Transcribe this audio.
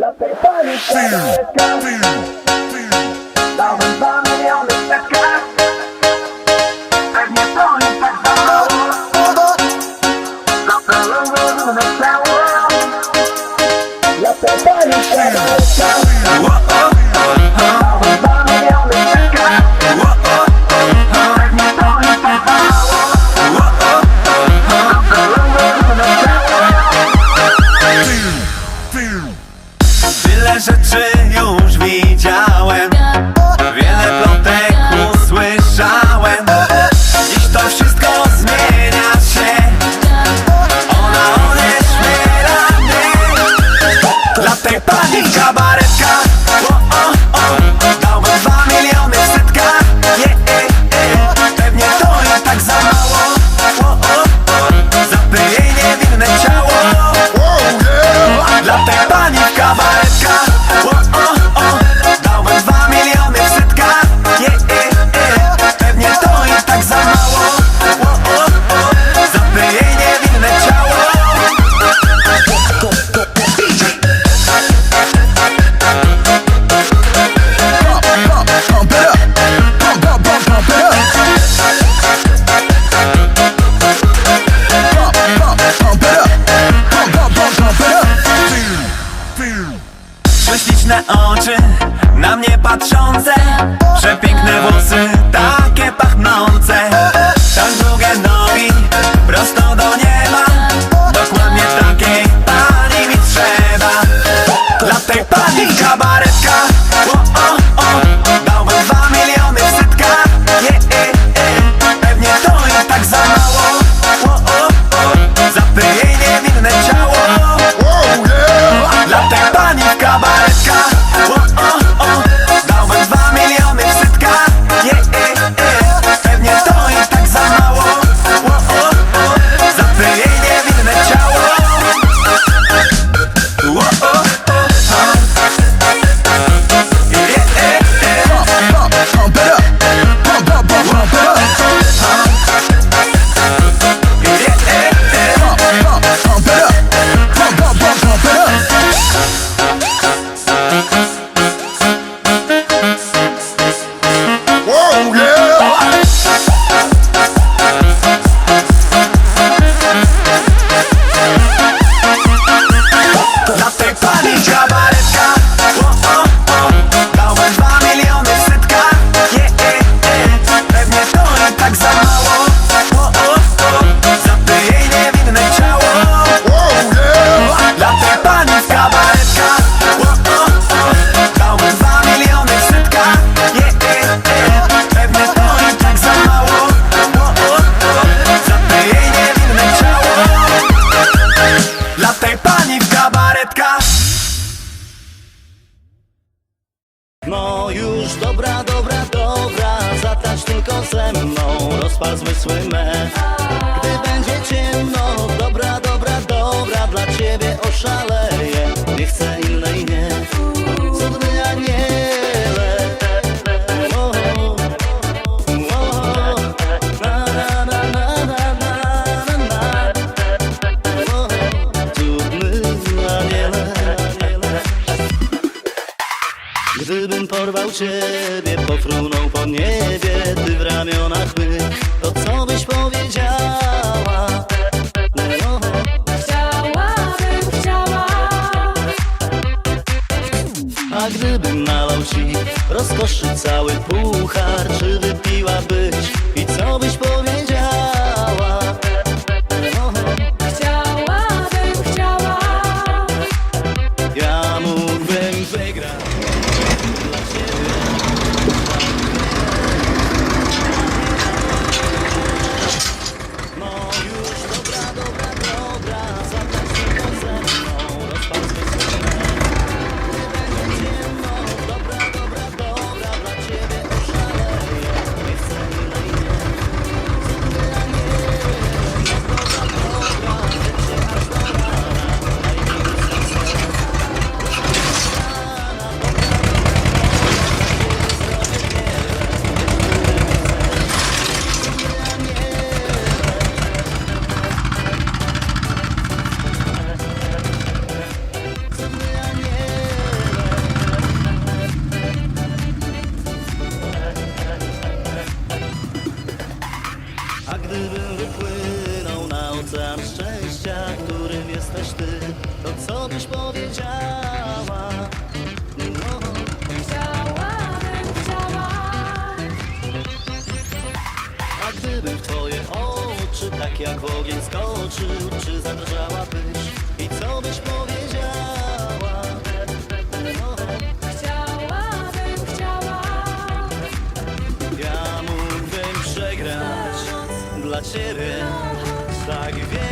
La PayPal est La rumba meilleure de sa classe Agniettant les sacs d'amour La perle de notre La PayPal est odpal zmysły me Gdy będzie ciemno, dobra, dobra, dobra Dla ciebie oszalę. Gdybym porwał ciebie, pofrunął po niebie Ty w ramionach my, to co byś powiedziała? No, no. Chciałabym, chciała A gdybym nalał ci rozkoszy cały puchar, czy wy ocean szczęścia, którym jesteś ty To co byś powiedziała? No. Chciałabym, chciała A gdybym w twoje oczy tak jak w ogień skoczył Czy zadrżałabyś i co byś powiedziała? No. chciałabym, chciała Ja mógłbym przegrać dla ciebie I give in.